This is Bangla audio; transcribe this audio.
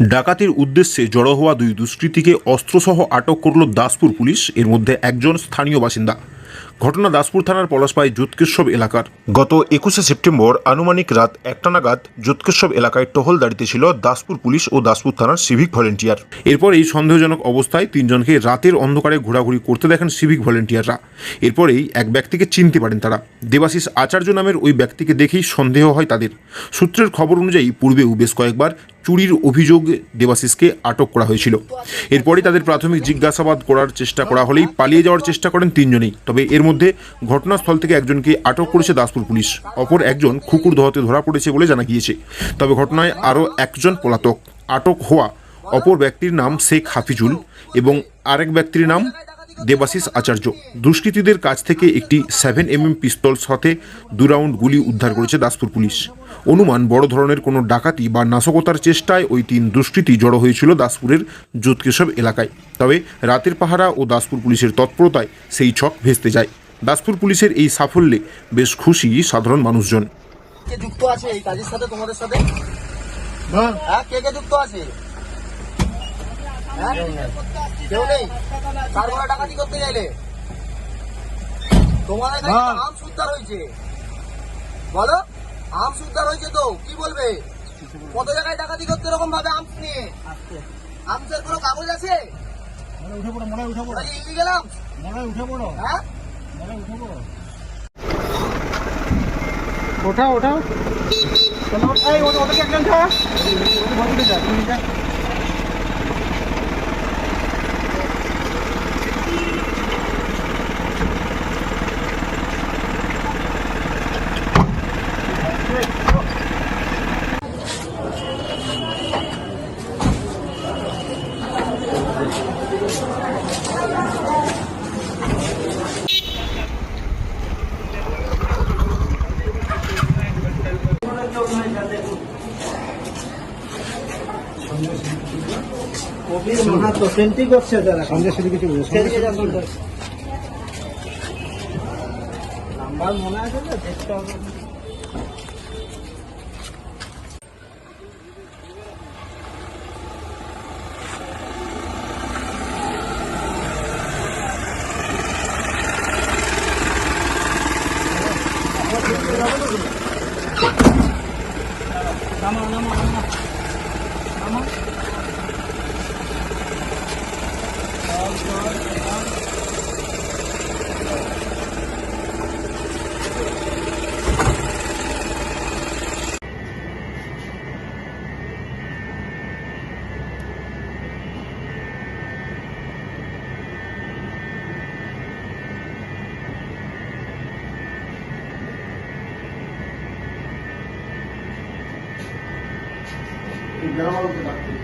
ডাকাতির উদ্দেশ্যে জড়ো হওয়া দুই দুষ্কৃতীকে অস্ত্রসহ আটক করল দাসপুর পুলিশ, এর মধ্যে একজন স্থানীয় বাসিন্দা। ঘটনা দাসপুর থানার পলাশপাই জুৎকেশ্বব এলাকার। গত একুশে সেপ্টেম্বর আনুমানিক রাত একটা নাগাদ জুৎকেশ্বব এলাকায় টহলদারিতে ছিল দাসপুর পুলিশ ও দাসপুর থানার সিভিক ভলেন্টিয়ার। এরপর এই সন্দেহজনক অবস্থায় তিনজনকে রাতের অন্ধকারে ঘোরাঘুরি করতে দেখেন সিভিক ভলেন্টিয়াররা। এরপরেই এক ব্যক্তিকে চিনতে পারেন তারা। দেবাশিস আচার্য নামের ওই ব্যক্তিকে দেখেই সন্দেহ হয় তাদের। সূত্রের খবর অনুযায়ী পূর্বেও বেশ কয়েকবার চুরির অভিযোগ দেবাশিসকে আটক করা হয়েছিল। এরপরই তাদের প্রাথমিক জিজ্ঞাসাবাদ করার চেষ্টা করা হলেই পালিয়ে যাওয়ার চেষ্টা করেন তিনজনেই। তবে এর মধ্যে ঘটনাস্থল থেকে একজনকে আটক করেছে দাসপুর পুলিশ। অপর একজন খুকুর দহতে ধরা পড়েছে বলে জানা গিয়েছে। তবে ঘটনায় আরও একজন পলাতক আটক হওয়া অপর ব্যক্তির নাম শেখ হাফিজুল এবং আরেক ব্যক্তির নাম দেবাশিস আচার্য। দুষ্কৃতীদের কাছ থেকে একটি সেভেন এমএম পিস্তল সাথে দু রাউন্ড গুলি উদ্ধার করেছে দাসপুর পুলিশ। অনুমান বড় ধরনের কোনো ডাকাতি বা নাশকতার চেষ্টায় ওই তিন দুষ্কৃতী জড়ো হয়েছিল দাসপুরের জোতকেশব এলাকায়। তবে রাতের পাহারা ও দাসপুর পুলিশের তৎপরতায় সেই ছক ভেস্তে যায়। দাসপুর পুলিশের এই সাফল্যে বেশ খুশি সাধারণ মানুষজন। কে যুক্ত আছে এই কাজের সাথে তোমাদের সাথে? হ্যাঁ। কে কে যুক্ত আছে? হ্যাঁ? কেউ নেই। কার ঘরে ডাকাতি করতে গেলে তোমাদের কাছে আম উদ্ধার হয়েছে বলো? আম উদ্ধার হয়েছে তো কি বলবে? কত জায়গায় ডাকাতি করতে এরকম ভাবে আম নিয়ে? আমসের কোনো কাগজ আছে? উঠে পড়ো মনে হয় উঠে পড়ো। ইলিগেল আম মনে হয় উঠে পড়ো। হ্যাঁ? মনে হয় উঠে পড়ো। ওঠাও ওঠাও। একজন যা তুমি যা। মাহাতো সেন্টি করছে তারা সন্ধ্যে কিছু সেদিকে তো। নাম্বার মনে আছে তো দেখতে হবে নামা নামা নামা নামা গ্রাম